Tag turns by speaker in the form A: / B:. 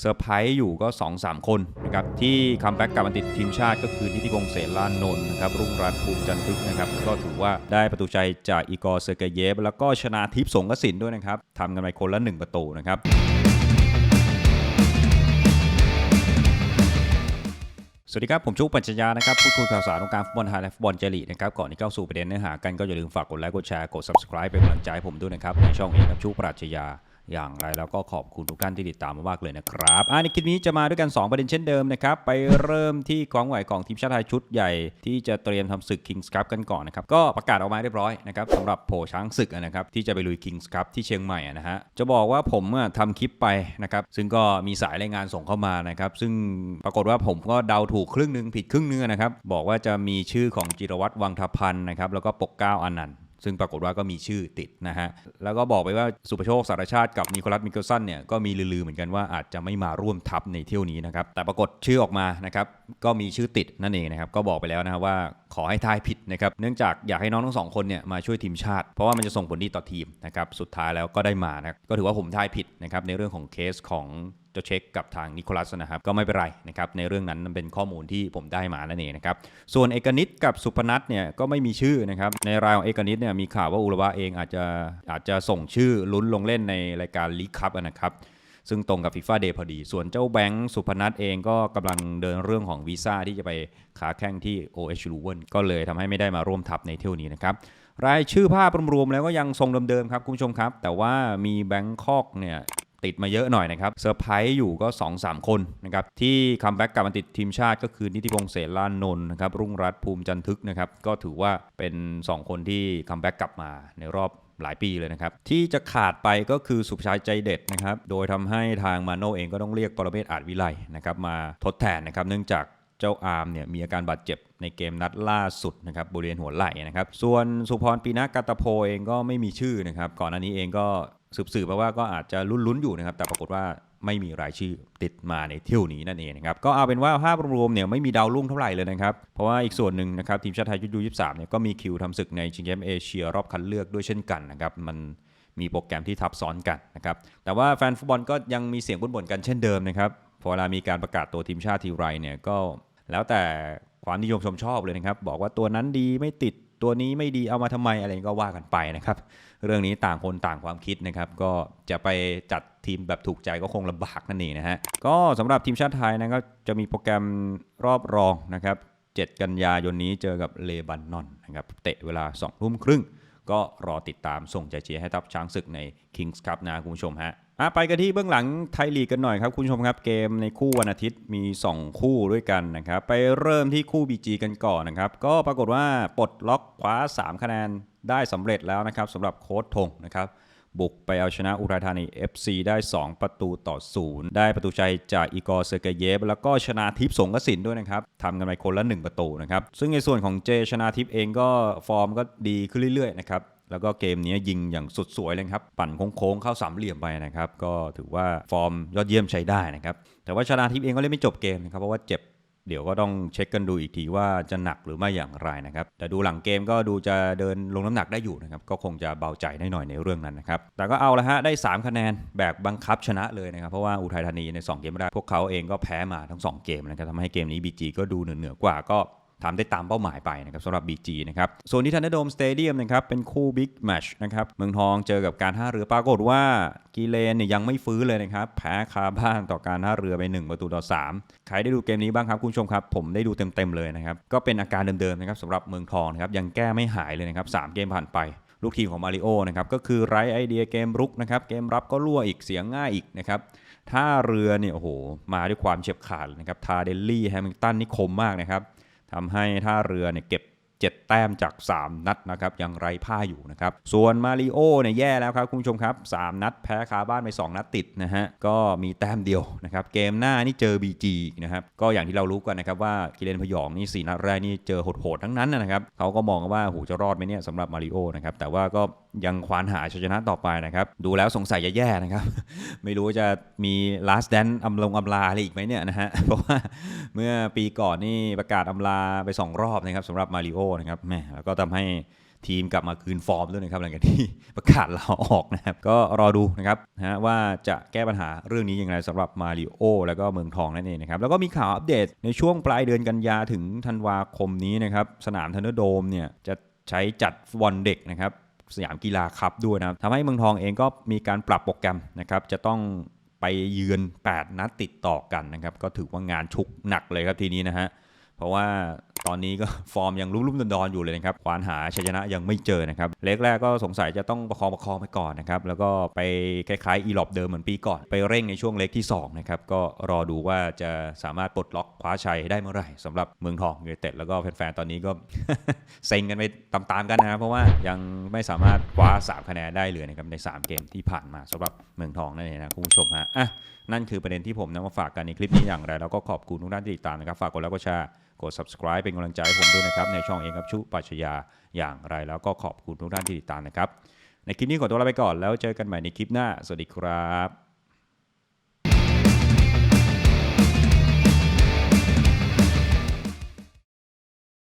A: เซอร์ไพรส์อยู่ก็ 2-3 คนนะครับที่คัมแบ็กกลับมาติดทีมชาติก็คือนิติพงษ์เสรานนท์นะครับรุ่งรัตน์ภูมิจันทึกนะครับก็ถือว่าได้ประตูชัยจากอีกอร์เซอร์เกเยฟแล้วก็ชนะทิพย์สงกสินด้วยนะครับทำกันไปคนละ 1 ประตูนะครับสวัสดีครับ ผมชุกปัญชญานะครับพูดคุยข่าวสารวงการฟุตบอลไทยและฟุตบอลเจลีนะครับก่อนที่เข้าสู่ประเด็นเนื้อหากันก็อย่าลืมฝากกดไลค์กดแชร์กด subscribe เป็นกำลังใจให้ผมด้วยนะครับในช่องเองครับชุกปรัชญา อย่างไรแล้วก็ขอบคุณทุกท่านที่ติดตามมามากเลยนะครับอ่าในคลิปนี้จะมาด้วยกัน 2 ประเด็นเช่นเดิมนะครับ ไปเริ่มที่ของไหวของทีมชาติไทยชุดใหญ่ที่จะเตรียมทำศึก Kings Cup กันก่อนนะครับ ก็ประกาศออกมาเรียบร้อยนะครับสำหรับโผช้างศึกนะครับที่จะไปลุย Kings Cup ที่เชียงใหม่นะฮะจะบอกว่าผมอะทำคลิปไปนะครับซึ่งก็มีสายรายงานส่งเข้ามานะครับซึ่งปรากฏว่าผมก็เดาถูกครึ่งหนึงผิดครึ่งนึงนะครับบอกว่าจะมีชื่อของจิรวัตรวังทพันธ์นะครับแล้วก็ปกเก้าอนันต์ ซึ่งปรากฏว่าก็มีชื่อติดนะฮะ แล้วก็บอกไปว่าสุประโชคสารชาติกับนิโคลัสมิเคิลสันเนี่ยก็มีลือๆเหมือนกันว่าอาจจะไม่มาร่วมทัพในเที่ยวนี้นะครับ แต่ปรากฏชื่อออกมานะครับก็มีชื่อติดนั่นเองนะครับ ก็บอกไปแล้วนะครับว่าขอให้ทายผิดนะครับ เนื่องจากอยากให้น้องทั้งสองคนเนี่ยมาช่วยทีมชาติ เพราะว่ามันจะส่งผลดีต่อทีมนะครับ สุดท้ายแล้วก็ได้มานะก็ถือว่าผมทายผิดนะครับในเรื่องของเคสของ เจะเช็คกับทางนิโคลัสนะครับ ก็ไม่เป็นไรนะครับ ในเรื่องนั้นมันเป็นข้อมูลที่ผมได้มานั่นเองนะครับ ส่วนเอกนิตกับสุพนัทเนี่ยก็ไม่มีชื่อนะครับ ในรายของเอกนิตเนี่ยมีข่าวว่าอุระวะเองอาจจะอาจจะส่งชื่อลุ้นลงเล่นในรายการลีกคัพนะครับซึ่งตรงกับฟีฟ่าเดย์พอดี ส่วนเจ้าแบงค์สุพนัทเองก็กำลังเดินเรื่องของวีซ่าที่จะไปขาแข้งที่ OH l u w e n ก็เลยทำให้ไม่ได้มาร่วมทัพในเที่ยวนี้นะครับ รายชื่อภาพรวมๆแล้วก็ยังทรงเดิมๆครับคุณผู้ชมครับ แต่ว่ามีแบงคอกเนี่ย ติดมาเยอะหน่อยนะครับเซอร์ไพรส์อยู่ก็ 2-3 คนนะครับที่คัมแบ็กกลับมาติดทีมชาติก็คือนิติพงษ์เสรานนท์นะครับรุ่งรัตน์ภูมิจันทึกนะครับก็ถือว่าเป็น 2 คนที่คัมแบ็กกลับมาในรอบหลายปีเลยนะครับ ที่จะขาดไปก็คือสุภชัยใจเด็ดนะครับ โดยทำให้ทางมาโนเองก็ต้องเรียกปรเมศอาจวิไลนะครับมาทดแทนนะครับ เนื่องจากเจ้าอาร์มเนี่ยมีอาการบาดเจ็บในเกมนัดล่าสุดนะครับบริเวณหัวไหล่นะครับ ส่วนสุพรปีนักกาตาโพเองก็ไม่มีชื่อนะครับ ก่อนอันนี้เองก็ สืบๆมาว่าก็อาจจะลุ้นๆอยู่นะครับ แต่ปรากฏว่าไม่มีรายชื่อติดมาในเที่ยวนี้นั่นเองนะครับ ก็เอาเป็นว่าภาพรวมๆเนี่ยไม่มีดาวรุ่งเท่าไหร่เลยนะครับ เพราะว่าอีกส่วนหนึ่งนะครับทีมชาติไทยยุดยูยี่สามเนี่ยก็มีคิวทำศึกในชิงแชมป์เอเชียรอบคัดเลือกด้วยเช่นกันนะครับมันมีโปรแกรมที่ทับซ้อนกันนะครับ แต่ว่าแฟนฟุตบอลก็ยังมีเสียงบ่นๆกันเช่นเดิมนะครับพอเวลามีการประกาศตัวทีมชาติทีไรเนี่ยก็แล้วแต่ความนิยมชมชอบเลยนะครับ บอกว่าตัวนั้นดีไม่ติด ตัวนี้ไม่ดีเอามาทำไมอะไรก็ว่ากันไปนะครับ เรื่องนี้ต่างคนต่างความคิดนะครับ ก็จะไปจัดทีมแบบถูกใจก็คงลำบากนั่นเองนะฮะก็สำหรับทีมชาติไทยนะครับจะมีโปรแกรมรอบรองนะครับ 7 กันยายนนี้เจอกับเลบันนอนนะครับเตะเวลา2ทุ่มครึ่ง ก็รอติดตามส่งใจเชียร์ให้ทัพช้างศึกใน Kings Cup นะคุณผู้ชมฮะไปกันที่เบื้องหลังไทยลีกกันหน่อยครับคุณผู้ชมครับเกมในคู่วันอาทิตย์มี 2 คู่ด้วยกันนะครับไปเริ่มที่คู่ BG กันก่อนนะครับก็ปรากฏว่าปลดล็อกคว้า 3 คะแนนได้สำเร็จแล้วนะครับสำหรับโค้ชทงนะครับ บุกไปเอาชนะอุทัยธานี FC ได้ 2 ประตูต่อ 0 ได้ประตูชัยจากอีกอร์เซอร์เกเยฟแล้วก็ชนะทิพย์สงกสินด้วยนะครับทำกันไปคนละ 1 ประตูนะครับ ซึ่งในส่วนของเจชนะทิพย์เองก็ฟอร์มก็ดีขึ้นเรื่อยๆนะครับแล้วก็เกมนี้ยิงอย่างสุดสวยเลยครับ ปั่นโค้งๆเข้าสามเหลี่ยมไปนะครับ ก็ถือว่าฟอร์มยอดเยี่ยมใช้ได้นะครับ แต่ว่าชนะทิพย์เองก็เล่นไม่จบเกมนะครับ เพราะว่าเจ็บ เดี๋ยวก็ต้องเช็คกันดูอีกทีว่าจะหนักหรือไม่อย่างไรนะครับ แต่ดูหลังเกมก็ดูจะเดินลงน้ำหนักได้อยู่นะครับ ก็คงจะเบาใจได้หน่อยในเรื่องนั้นนะครับ แต่ก็เอาละฮะ ได้ 3 คะแนนแบบบังคับชนะเลยนะครับ เพราะว่าอุทัยธานีใน 2 เกมแรกพวกเขาเองก็แพ้มาทั้ง 2 เกมนะครับทำให้เกมนี้ BG ก็ดูเหนือกว่าก็ ทำได้ตามเป้าหมายไปนะครับสำหรับ BG นะครับส่วนที่ทันเดโดมสเตเดียมนะครับเป็นคู่บิ๊กแมชนะครับเมืองทองเจอกับการท่าเรือปรากฏว่ากีเลนเนี่ยยังไม่ฟื้นเลยนะครับแพ้คาบ้านต่อการท่าเรือไป 1 ประตูต่อ 3 ใครได้ดูเกมนี้บ้างครับคุณผู้ชมครับ ผมได้ดูเต็มๆเลยนะครับก็เป็นอาการเดิมๆนะครับสำหรับเมืองทองนะครับยังแก้ไม่หายเลยนะครับสามเกมผ่านไปลูกทีมของมาริโอนะครับก็คือไร้ไอเดียเกมรุกนะครับเกมรับก็รั่วอีกเสียงง่ายอีกนะครับท่าเรือเนี่ยโอ้โหมาด้วยความเฉียบขาดนะครับทาเดลลี่แฮมิลตันนี่คมมากนะครับ ทำให้ท่าเรือเนี่ยเก็บ7แต้มจาก 3 นัดนะครับยังไร้ผ้าอยู่นะครับส่วนมาริโอเนี่ยแย่แล้วครับคุณผู้ชมครับ 3 นัดแพ้คาบ้านไป 2 นัดติดนะฮะก็มีแต้มเดียวนะครับเกมหน้านี่เจอ BG จีนะครับก็อย่างที่เรารู้กันนะครับว่ากิเลนพยองนี่ 4 นัดแรกนี่เจอโหดๆทั้งนั้นนะครับเขาก็มองว่าหูจะรอดไหมเนี่ยสำหรับมาริโอนะครับแต่ว่าก็ ยังควานหาชัยชนะต่อไปนะครับ ดูแล้วสงสัยจะแย่นะครับ ไม่รู้จะมี last dance อำลงอำลาอะไรอีกไหมเนี่ยนะฮะ เพราะว่าเมื่อปีก่อนนี่ประกาศอำลาไป 2 รอบนะครับสำหรับมาริโอนะครับแหมแล้วก็ทำให้ทีมกลับมาคืนฟอร์มด้วยนะครับหลังจากที่ประกาศลาออกนะครับ ก็รอดูนะครับนะว่าจะแก้ปัญหาเรื่องนี้ยังไงสำหรับมาริโอแล้วก็เมืองทองนั่นเองนะครับ แล้วก็มีข่าวอัปเดตในช่วงปลายเดือนกันยาถึงธันวาคมนี้นะครับ สนามทันเดอร์โดมเนี่ยจะใช้จัดฟุตบอลเด็กนะครับ สยามกีฬาครับด้วยนะครับทำให้เมืองทองเองก็มีการปรับโปรแกรมนะครับจะต้องไปเยือน 8 นัดติดต่อกันนะครับ ก็ถือว่างานชุกหนักเลยครับทีนี้นะฮะ ราะว่าตอนนี้ก็ฟอร์มยังรุ่มๆดอนๆอยู่เลยนะครับควานหาชัยชนะยังไม่เจอนะครับ เล็กแรกก็สงสัยจะต้องประคองประคองไปก่อนนะครับ แล้วก็ไปคล้ายๆ อีลอบเดิมเหมือนปีก่อน ไปเร่งในช่วงเล็กที่2นะครับ ก็รอดูว่าจะสามารถปลดล็อกคว้าชัยได้เมื่อไหร่สำหรับเมืองทองยูไนเต็ดแล้วก็แฟนๆตอนนี้ก็เซ็งกันไปตามๆกันนะครับเพราะว่ายังไม่สามารถคว้า3คะแนนได้เลยนะครับใน 3 เกมที่ผ่านมาสำหรับเมืองทองนั่นเองนะคุณผู้ชมฮะอะนั่นคือประเด็นที่ผมนำมาฝากกันในคลิปนี้อย่างไรแล้วก็ขอบคุณทุกท่านที่ติดตามนะครับฝากกดไลค์กดแชร์ กด subscribe เป็นกำลังใจให้ผมด้วยนะครับ ในช่องเองครับชุปัชญาอย่างไรแล้วก็ขอบคุณทุกท่านที่ติดตามนะครับ ในคลิปนี้ขอตัวลาไปก่อนแล้วเจอกันใหม่ในคลิปหน้า สวัสดีครับ